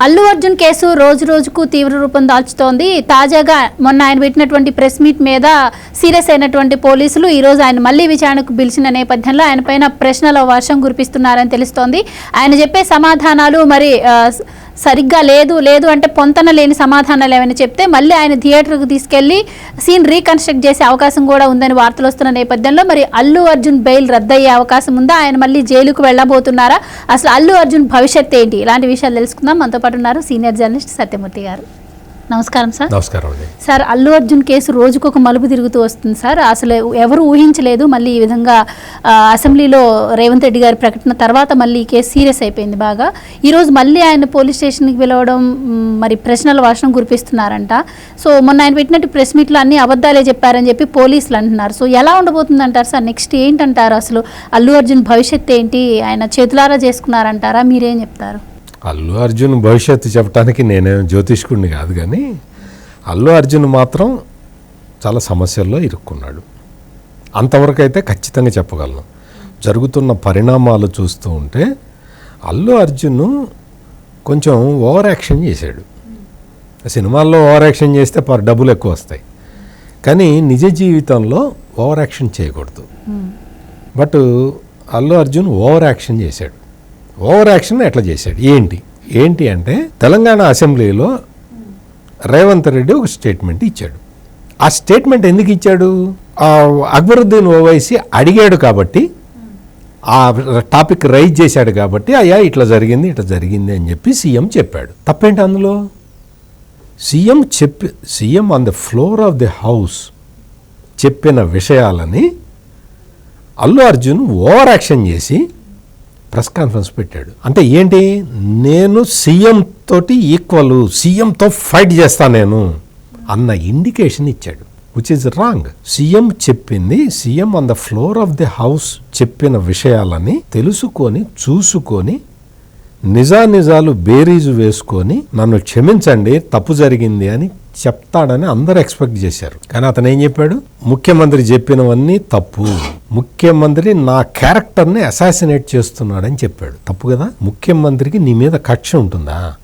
Allu Arjun case రోజు రోజుకు తీవ్ర రూపం దాల్చుతోంది. తాజాగా మొన్న ఆయన పెట్టినటువంటి ప్రెస్ మీట్ మీద సీరియస్ అయినటువంటి పోలీసులు ఈ రోజు ఆయన మళ్ళీ విచారణకు పిలిచిన నేపథ్యంలో ఆయనపైన ప్రశ్నల వర్షం కురిపిస్తున్నారని తెలుస్తోంది. ఆయన చెప్పే సమాధానాలు మరి సరిగ్గా లేదు లేదు అంటే పొంతన లేని సమాధానాలు ఏమైనా చెప్తే మళ్ళీ ఆయన థియేటర్కు తీసుకెళ్ళి సీన్ రీకన్స్ట్రక్ట్ చేసే అవకాశం కూడా ఉందని వార్తలు వస్తున్న నేపథ్యంలో మరి అల్లు అర్జున్ బెయిల్ రద్దయ్యే అవకాశం ఉందా? ఆయన మళ్ళీ జైలుకు వెళ్ళబోతున్నారా? అసలు అల్లు అర్జున్ భవిష్యత్ ఏంటి? ఇలాంటి విషయాలు తెలుసుకుందాం. మనతో పాటు ఉన్నారు సీనియర్ జర్నలిస్ట్ సత్యమూర్తి గారు. నమస్కారం సార్. నమస్కారం అండి. సార్ అల్లు అర్జున్ కేసు రోజుకు ఒక మలుపు తిరుగుతూ వస్తుంది సార్. అసలు ఎవరు ఊహించలేదు మళ్ళీ ఈ విధంగా అసెంబ్లీలో రేవంత్ రెడ్డి గారి ప్రకటన తర్వాత మళ్ళీ ఈ కేసు సీరియస్ అయిపోయింది బాగా. ఈరోజు మళ్ళీ ఆయన పోలీస్ స్టేషన్కి పిలవడం మరి ప్రశ్నల వర్షం కురిపిస్తున్నారంట. సో మొన్న ఆయన పెట్టినట్టు ప్రెస్ మీట్లో అన్ని అబద్ధాలే చెప్పారని చెప్పి పోలీసులు అంటున్నారు. సో ఎలా ఉండబోతుంది అంటారు సార్? నెక్స్ట్ ఏంటంటారు అసలు? అల్లు అర్జున్ భవిష్యత్ ఏంటి? ఆయన చేతులారా చేసుకున్నారంటారా? మీరేం చెప్తారు? అల్లు అర్జున్ భవిష్యత్తు చెప్పడానికి నేనేం జ్యోతిష్కుడిని కాదు కానీ అల్లు అర్జున్ మాత్రం చాలా సమస్యల్లో ఇరుక్కున్నాడు. అంతవరకు అయితే ఖచ్చితంగా చెప్పగలను. జరుగుతున్న పరిణామాలు చూస్తూ ఉంటే అల్లు అర్జున్ కొంచెం ఓవర్ యాక్షన్ చేశాడు. సినిమాల్లో ఓవర్ యాక్షన్ చేస్తే పర్ డబ్బులు ఎక్కువ వస్తాయి. కానీ నిజ జీవితంలో ఓవర్ యాక్షన్ చేయకూడదు. But Allu Arjun over action చేశాడు. ఓవర్ యాక్షన్ ఎట్లా చేశాడు? ఏంటి? ఏంటి అంటే తెలంగాణ అసెంబ్లీలో రేవంత్ రెడ్డి ఒక స్టేట్మెంట్ ఇచ్చాడు. ఆ స్టేట్మెంట్ ఎందుకు ఇచ్చాడు? అక్బరుద్దీన్ ఓవైసీ అడిగాడు కాబట్టి ఆ టాపిక్ రైజ్ చేశాడు కాబట్టి అయ్యా ఇట్లా జరిగింది ఇట్లా జరిగింది అని చెప్పి సీఎం చెప్పాడు. తప్పేంటి అందులో? సీఎం చెప్పి CM on the floor of the house చెప్పిన విషయాలని అల్లు అర్జున్ ఓవర్ యాక్షన్ చేసి ప్రెస్ కాన్ఫరెన్స్ పెట్టాడు. అంటే ఏంటి? నేను సీఎం తోటి ఈక్వల్ సీఎంతో ఫైట్ చేస్తా నేను అన్న ఇండికేషన్ ఇచ్చాడు. విచ్ ఇస్ రాంగ్ సీఎం చెప్పింది CM on the floor of the house చెప్పిన విషయాలని తెలుసుకొని చూసుకొని నిజానిజాలు బేరీజు వేసుకొని నన్ను క్షమించండి తప్పు జరిగింది అని చెప్తాడని అందరూ ఎక్స్పెక్ట్ చేశారు. కానీ అతను ఏం చెప్పాడు? ముఖ్యమంత్రి చెప్పినవన్నీ తప్పు. ముఖ్యమంత్రి నా క్యారెక్టర్ని అసాసినేట్ చేస్తున్నాడని చెప్పాడు. తప్పు కదా? ముఖ్యమంత్రికి నీ మీద కక్ష ఉంటుందా?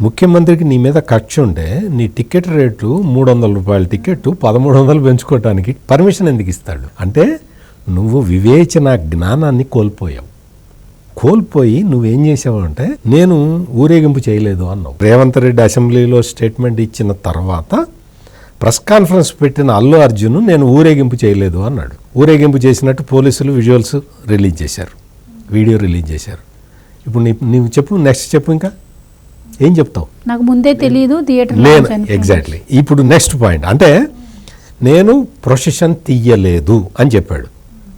ముఖ్యమంత్రికి నీ మీద ఖర్చు ఉంటే నీ టికెట్ రేటు మూడు వందల రూపాయల టికెట్ పదమూడు వందలు పెంచుకోవటానికి పర్మిషన్ ఎందుకు ఇస్తాడు? అంటే నువ్వు వివేచన జ్ఞానాన్ని కోల్పోయావు. కోల్పోయి నువ్వేం చేసావు అంటే నేను ఊరేగింపు చేయలేదు అన్నావు. రేవంత్ రెడ్డి అసెంబ్లీలో స్టేట్మెంట్ ఇచ్చిన తర్వాత ప్రెస్ కాన్ఫరెన్స్ పెట్టిన అల్లు అర్జున్ నేను ఊరేగింపు చేయలేదు అన్నాడు. ఊరేగింపు చేసినట్టు పోలీసులు విజువల్స్ రిలీజ్ చేశారు. వీడియో రిలీజ్ చేశారు. ఇప్పుడు నీ నీవు చెప్పు నెక్స్ట్ చెప్పు ఇంకా. ఏం చెప్తావు? నాకు ముందే తెలియదు థియేటర్ నేను ఎగ్జాక్ట్లీ. ఇప్పుడు నెక్స్ట్ పాయింట్. అంటే నేను ప్రొసెషన్ తీయలేదు అని చెప్పాడు.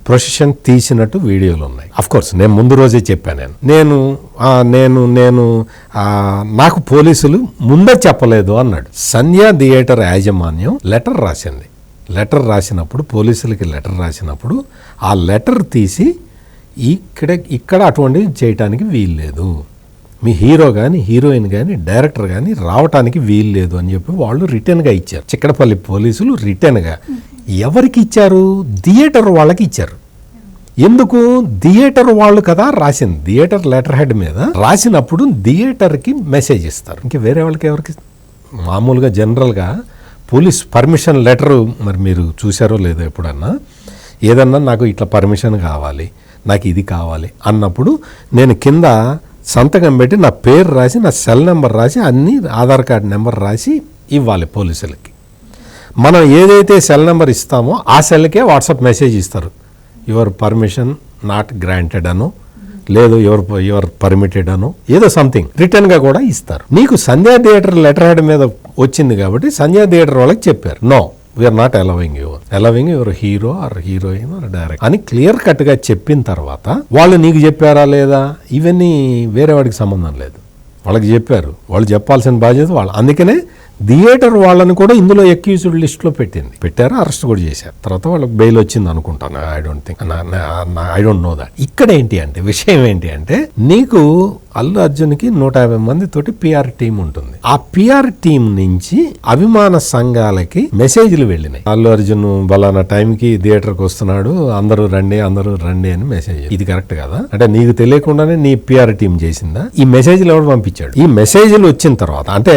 ప్రొసెషన్ తీసినట్టు వీడియోలు ఉన్నాయి. కోర్స్ నేను ముందు రోజే చెప్పాను నేను. నేను నేను నేను నాకు పోలీసులు ముందే చెప్పలేదు అన్నాడు. సంధ్యా థియేటర్ యాజమాన్యం లెటర్ రాసింది. లెటర్ రాసినప్పుడు పోలీసులకి లెటర్ రాసినప్పుడు ఆ లెటర్ తీసి ఇక్కడ ఇక్కడ అటువంటివి చేయటానికి వీల్లేదు మీ హీరో కానీ హీరోయిన్ కానీ డైరెక్టర్ కానీ రావటానికి వీలు లేదు అని చెప్పి వాళ్ళు రిటర్న్గా ఇచ్చారు. చిక్కడపల్లి పోలీసులు రిటర్న్గా. ఎవరికి ఇచ్చారు? థియేటర్ వాళ్ళకి ఇచ్చారు. ఎందుకు? థియేటర్ వాళ్ళు కదా రాసింది. థియేటర్ లెటర్ హెడ్ మీద రాసినప్పుడు థియేటర్కి మెసేజ్ ఇస్తారు. ఇంక వేరే వాళ్ళకి ఎవరికి? మామూలుగా జనరల్గా పోలీస్ పర్మిషన్ లెటర్ మరి మీరు చూసారో లేదో ఎప్పుడన్నా? ఏదన్నా నాకు ఇట్లా పర్మిషన్ కావాలి నాకు ఇది కావాలి అన్నప్పుడు నేను కింద సంతకం పెట్టి నా పేరు రాసి నా సెల్ నెంబర్ రాసి అన్ని ఆధార్ కార్డ్ నెంబర్ రాసి ఇవ్వాలి పోలీసులకి. మనం ఏదైతే సెల్ నెంబర్ ఇస్తామో ఆ సెల్కే వాట్సాప్ మెసేజ్ ఇస్తారు. యువర్ పర్మిషన్ నాట్ గ్రాంటెడ్ అను లేదు ఎవరు యువర్ పర్మిటెడ్ అను ఏదో సంథింగ్ రిటర్న్గా కూడా ఇస్తారు. నీకు సంధ్యా థియేటర్ లెటర్ హెడ్ మీద వచ్చింది కాబట్టి సంధ్యా థియేటర్ వాళ్ళకి చెప్పారు. No we are not allowing your allowing your hero or heroine or direct అని క్లియర్ కట్గా చెప్పిన తర్వాత వాళ్ళు నీకు చెప్పారా లేదా? ఇవన్నీ వేరే వాడికి సంబంధం లేదు. వాళ్ళకి చెప్పారు. వాళ్ళు చెప్పాల్సిన బాధ్యత వాళ్ళు. అందుకనే థియేటర్ వాళ్ళని కూడా ఇందులో ఎక్యూజ్డ్ లిస్ట్లో పెట్టింది. పెట్టారు అరెస్ట్ కూడా చేశారు. తర్వాత వాళ్ళకి బెయిల్ వచ్చింది అనుకుంటాను. I don't think I don't know that ఇక్కడ ఏంటి అంటే విషయం ఏంటి అంటే నీకు అల్లు అర్జున్కి నూట యాభై మంది తోటి పిఆర్ టీం ఉంటుంది. ఆ పిఆర్ టీం నుంచి అభిమాన సంఘాలకి మెసేజ్లు వెళ్ళినాయి. అల్లు అర్జున్ బలానా టైంకి థియేటర్కి వస్తున్నాడు అందరూ రండి అందరూ రండి అని మెసేజ్ ఇది కరెక్ట్ కదా? అంటే నీకు తెలియకుండానే నీ పిఆర్ టీం చేసిందా? ఈ మెసేజ్లు ఎవరు పంపించాడు? ఈ మెసేజ్లు వచ్చిన తర్వాత అంటే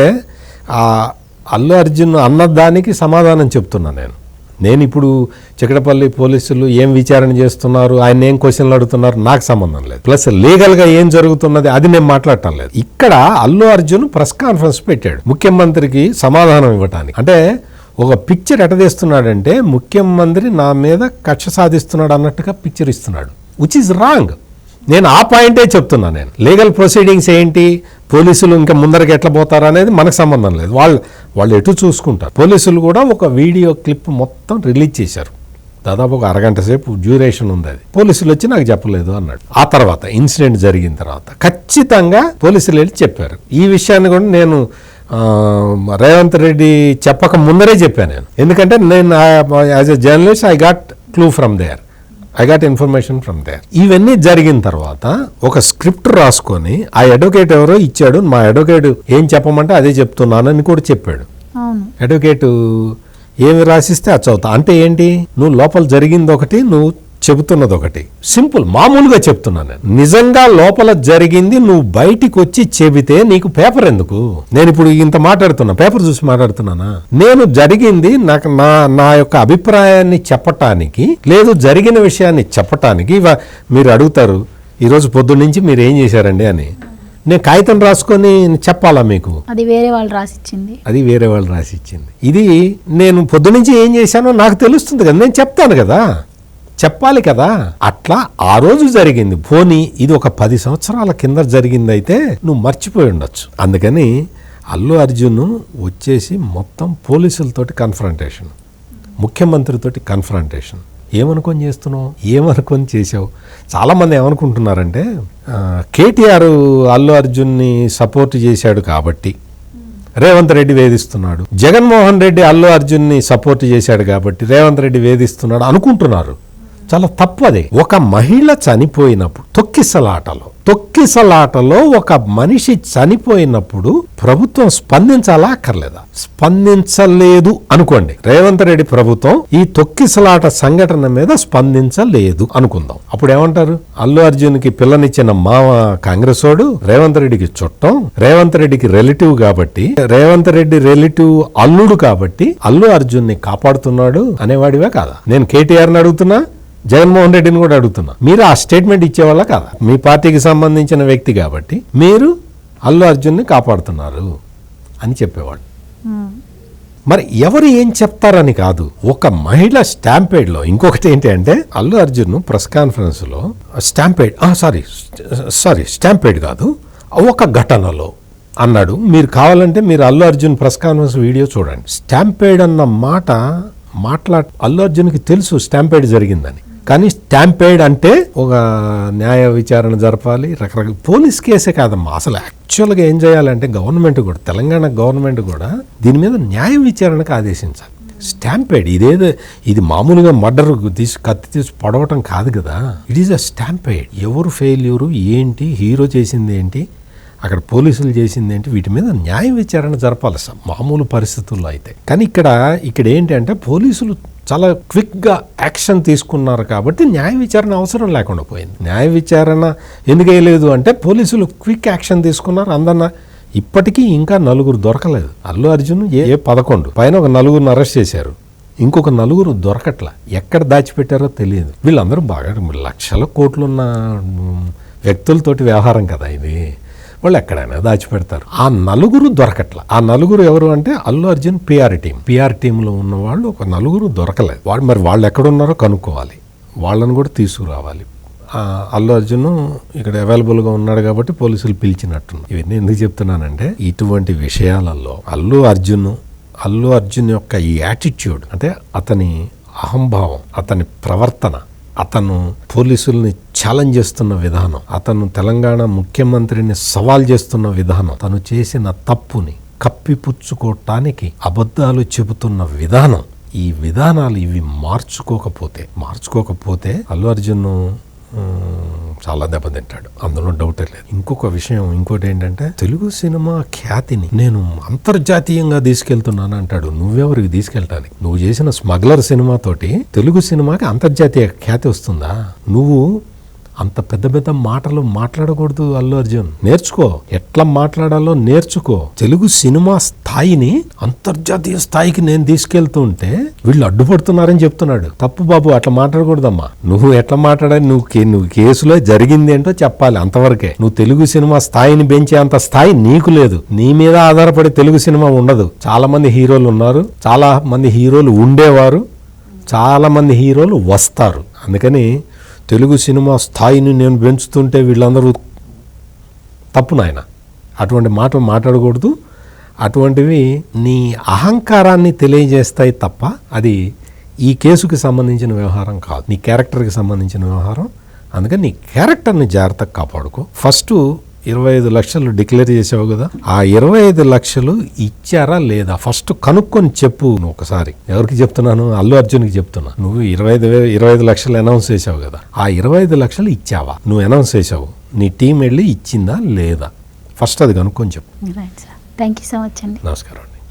ఆ అల్లు అర్జున్ అన్న దానికి సమాధానం చెప్తున్నా నేను. నేను ఇప్పుడు చికటపల్లి పోలీసులు ఏం విచారణ చేస్తున్నారు ఆయన ఏం క్వశ్చన్లు అడుగుతున్నారు నాకు సంబంధం లేదు. ప్లస్ లీగల్గా ఏం జరుగుతున్నది అది నేను మాట్లాడటం లేదు. ఇక్కడ అల్లు అర్జున్ ప్రెస్ కాన్ఫరెన్స్ పెట్టాడు ముఖ్యమంత్రికి సమాధానం ఇవ్వటానికి. అంటే ఒక పిక్చర్ ఎట తీస్తున్నాడంటే ముఖ్యమంత్రి నా మీద కక్ష సాధిస్తున్నాడు అన్నట్టుగా పిక్చర్ ఇస్తున్నాడు విచ్ ఇస్ రాంగ్ నేను ఆ పాయింటే చెప్తున్నా నేను. లీగల్ ప్రొసీడింగ్స్ ఏంటి? పోలీసులు ఇంకా ముందరకి ఎట్లా పోతారు అనేది మనకు సంబంధం లేదు. వాళ్ళు వాళ్ళు ఎటు చూసుకుంటారు? పోలీసులు కూడా ఒక వీడియో క్లిప్ మొత్తం రిలీజ్ చేశారు. దాదాపు ఒక అరగంట సేపు డ్యూరేషన్ ఉంది అది. పోలీసులు వచ్చి నాకు చెప్పలేదు అన్నాడు. ఆ తర్వాత ఇన్సిడెంట్ జరిగిన తర్వాత ఖచ్చితంగా పోలీసులు వెళ్ళి చెప్పారు. ఈ విషయాన్ని కూడా నేను రేవంత్ రెడ్డి చెప్పక ముందరే చెప్పాను నేను. ఎందుకంటే నేను as a journalist I got clue from there I got information from there ఇవన్నీ జరిగిన తర్వాత ఒక స్క్రిప్ట్ రాసుకొని ఆ అడ్వకేట్ ఎవరో ఇచ్చాడు. మా అడ్వకేట్ ఏం చెప్పమంటే అదే చెప్తున్నానని కూడా చెప్పాడు. అడ్వకేట్ ఏమి రాసిస్తే అది చదువుతా. అంటే ఏంటి? నువ్వు లోపల జరిగింది ఒకటి నువ్వు చెబుతున్నది ఒకటి సింపుల్ మామూలుగా చెప్తున్నా నేను. నిజంగా లోపల జరిగింది నువ్వు బయటికి వచ్చి చెబితే నీకు పేపర్ ఎందుకు? నేను ఇప్పుడు ఇంత మాట్లాడుతున్నా పేపర్ చూసి మాట్లాడుతున్నానా? నేను జరిగింది నాకు నా నా యొక్క అభిప్రాయాన్ని చెప్పటానికి లేదు జరిగిన విషయాన్ని చెప్పటానికి ఇవ- మీరు అడుగుతారు ఈరోజు పొద్దున్న నుంచి మీరు ఏం చేశారండి అని. నేను కాగితం రాసుకొని చెప్పాలా మీకు? అది వేరే వాళ్ళు రాసిచ్చింది. అది వేరే వాళ్ళు రాసి ఇచ్చింది ఇది నేను పొద్దునుంచి ఏం చేశానో నాకు తెలుస్తుంది కదా నేను చెప్తాను కదా. చెప్పాలి కదా. అట్లా ఆ రోజు జరిగింది. పోనీ ఇది ఒక పది సంవత్సరాల కింద జరిగింది అయితే నువ్వు మర్చిపోయి ఉండొచ్చు. అందుకని అల్లు అర్జున్ వచ్చేసి మొత్తం పోలీసులతోటి కన్ఫరంటేషన్ ముఖ్యమంత్రితోటి కన్ఫరంటేషన్ ఏమనుకొని చేస్తున్నావు? ఏమనుకొని చేసావు చాలామంది ఏమనుకుంటున్నారంటే కేటీఆర్ అల్లు అర్జున్ని సపోర్ట్ చేశాడు కాబట్టి రేవంత్ రెడ్డి వేధిస్తున్నాడు. జగన్మోహన్ రెడ్డి అల్లు అర్జున్ని సపోర్ట్ చేశాడు కాబట్టి రేవంత్ రెడ్డి వేధిస్తున్నాడు అనుకుంటున్నారు. చాలా తప్పది. ఒక మహిళ చనిపోయినప్పుడు తొక్కిసలాటలో తొక్కిసలాటలో ఒక మనిషి చనిపోయినప్పుడు ప్రభుత్వం స్పందించాలా అక్కర్లేదా? స్పందించలేదు అనుకోండి. రేవంత్ రెడ్డి ప్రభుత్వం ఈ తొక్కిసలాట సంఘటన మీద స్పందించలేదు అనుకుందాం. అప్పుడు ఏమంటారు అల్లు అర్జున్కి పిల్లనిచ్చిన మామ కాంగ్రెస్ వాడు రేవంత్ రెడ్డికి చుట్టం రేవంత్ రెడ్డికి రిలేటివ్ కాబట్టి రేవంత్ రెడ్డి రిలేటివ్ అల్లుడు కాబట్టి అల్లు అర్జున్ని కాపాడుతున్నాడు అనేవాడివే కాదా? నేను కేటీఆర్ని అడుగుతున్నా జగన్మోహన్ రెడ్డిని కూడా అడుగుతున్నా. మీరు ఆ స్టేట్మెంట్ ఇచ్చేవాళ్ళ కదా? మీ పార్టీకి సంబంధించిన వ్యక్తి కాబట్టి మీరు అల్లు అర్జున్ని కాపాడుతున్నారు అని చెప్పేవాడు మరి ఎవరు ఏం చెప్తారని కాదు. ఒక మహిళ స్టాంపేడ్లో ఇంకొకటి ఏంటి అంటే అల్లు అర్జున్ ప్రెస్ కాన్ఫరెన్స్లో స్టాంపేడ్ సారీ సారీ స్టాంపేడ్ కాదు ఒక ఘటనలో అన్నాడు. మీరు కావాలంటే మీరు Allu Arjun press conference video చూడండి. స్టాంపేడ్ అన్న మాట మాట్లా అల్లు అర్జున్కి తెలుసు స్టాంపేడ్ జరిగిందని. కానీ స్టాంపేడ్ అంటే ఒక న్యాయ విచారణ జరపాలి రకరకాల పోలీస్ కేసే కాదమ్మా. అసలు యాక్చువల్గా ఏం చేయాలంటే గవర్నమెంట్ కూడా తెలంగాణ గవర్నమెంట్ కూడా దీని మీద న్యాయ విచారణకు ఆదేశించాలి. స్టాంపేడ్ ఇదేదో ఇది మామూలుగా మర్డర్ తీసి కత్తి తీసి పడవటం కాదు కదా. ఇట్ ఈస్ అ స్టాంపేడ్ ఎవరు ఫెయిల్యూరు ఏంటి హీరో చేసింది ఏంటి అక్కడ పోలీసులు చేసింది ఏంటి వీటి మీద న్యాయ విచారణ జరపాలి. సార్ మామూలు పరిస్థితుల్లో అయితే. కానీ ఇక్కడ ఇక్కడ ఏంటి అంటే పోలీసులు చాలా క్విక్గా యాక్షన్ తీసుకున్నారు కాబట్టి న్యాయ విచారణ అవసరం లేకుండా పోయింది. న్యాయ విచారణ ఎందుకు వేయలేదు అంటే పోలీసులు క్విక్ యాక్షన్ తీసుకున్నారు. అందరిన ఇప్పటికీ ఇంకా నలుగురు దొరకలేదు. అల్లు అర్జున్ ఏ ఏ పదకొండు. పైన ఒక నలుగురిని అరెస్ట్ చేశారు. ఇంకొక నలుగురు దొరకట్లా. ఎక్కడ దాచిపెట్టారో తెలియదు. వీళ్ళందరూ బాగా లక్షల కోట్లున్న వ్యక్తులతోటి వ్యవహారం కదా ఇది. వాళ్ళు ఎక్కడైనా దాచిపెడతారు. ఆ నలుగురు దొరకట్ల. ఆ నలుగురు ఎవరు అంటే Allu Arjun PR team. PR టీంలో ఉన్న వాళ్ళు ఒక నలుగురు దొరకలేదు. వాళ్ళు మరి వాళ్ళు ఎక్కడున్నారో కనుక్కోవాలి. వాళ్ళని కూడా తీసుకురావాలి. అల్లు అర్జున్ ఇక్కడ అవైలబుల్గా ఉన్నాడు కాబట్టి పోలీసులు పిలిచినట్టున్నారు. ఇవన్నీ ఎందుకు చెప్తున్నానంటే ఇటువంటి విషయాలలో అల్లు అర్జున్ అల్లు అర్జున్ యొక్క ఈ యాటిట్యూడ్ అంటే అతని అహంభావం అతని ప్రవర్తన అతను పోలీసుల్ని ఛాలెంజ్ చేస్తున్న విధానం అతను తెలంగాణ ముఖ్యమంత్రిని సవాల్ చేస్తున్న విధానం తను చేసిన తప్పుని కప్పిపుచ్చుకోవటానికి అబద్ధాలు చెబుతున్న విధానం ఈ విధానాలు ఇవి మార్చుకోకపోతే మార్చుకోకపోతే అల్లు అర్జున్ చాలా దెబ్బతింటాడు అందులో డౌటే లేదు. ఇంకొక విషయం ఇంకోటి ఏంటంటే తెలుగు సినిమా ఖ్యాతిని నేను అంతర్జాతీయంగా తీసుకెళ్తున్నాను అంటాడు. నువ్వెవరికి తీసుకెళ్ళటానికి నువ్వు చేసిన స్మగ్లర్ సినిమాతోటి తెలుగు సినిమాకి అంతర్జాతీయ ఖ్యాతి వస్తుందా? నువ్వు అంత పెద్ద పెద్ద మాటలు మాట్లాడకూడదు అల్లు అర్జున్. నేర్చుకో. ఎట్లా మాట్లాడాలో నేర్చుకో. తెలుగు సినిమా స్థాయిని అంతర్జాతీయ స్థాయికి నేను తీసుకెళ్తుంటే వీళ్ళు అడ్డుపడుతున్నారని చెప్తున్నాడు. తప్పు బాబు అట్లా మాట్లాడకూడదమ్మా. నువ్వు ఎట్లా మాట్లాడాలి? నువ్వు నువ్వు కేసులో జరిగింది ఏంటో చెప్పాలి అంతవరకే. నువ్వు తెలుగు సినిమా స్థాయిని పెంచే అంత స్థాయి నీకు లేదు. నీ మీద ఆధారపడి తెలుగు సినిమా ఉండదు. చాలా మంది హీరోలు ఉన్నారు. చాలా మంది హీరోలు ఉండేవారు. చాలా మంది హీరోలు వస్తారు. అందుకని తెలుగు సినిమా స్థాయిని నేను పెంచుతుంటే వీళ్ళందరూ తప్పు నాయన. అటువంటి మాట మాట్లాడకూడదు. అటువంటివి నీ అహంకారాన్ని తెలియజేస్తాయి తప్ప అది ఈ కేసుకి సంబంధించిన వ్యవహారం కాదు. నీ క్యారెక్టర్కి సంబంధించిన వ్యవహారం. అందుకని నీ క్యారెక్టర్ని జాగ్రత్తగా కాపాడుకో. ఫస్ట్ ఇరవై ఐదు లక్షలు డిక్లేర్ చేసావు కదా? ఆ ఇరవై ఐదు లక్షలు ఇచ్చారా లేదా? ఫస్ట్ కనుక్కొని చెప్పు నువ్వు ఒకసారి. ఎవరికి చెప్తున్నాను? అల్లు అర్జున్కి చెప్తున్నా. నువ్వు ఇరవై ఐదు ఇరవై ఐదు లక్షలు అనౌన్స్ చేసావు కదా? ఆ ఇరవై ఐదు లక్షలు ఇచ్చావా? నువ్వు అనౌన్స్ చేసావు నీ టీం వెళ్ళి ఇచ్చిందా లేదా? ఫస్ట్ అది కనుక్కొని చెప్పు. థ్యాంక్ యూ సో మచ్ అండి నమస్కారం.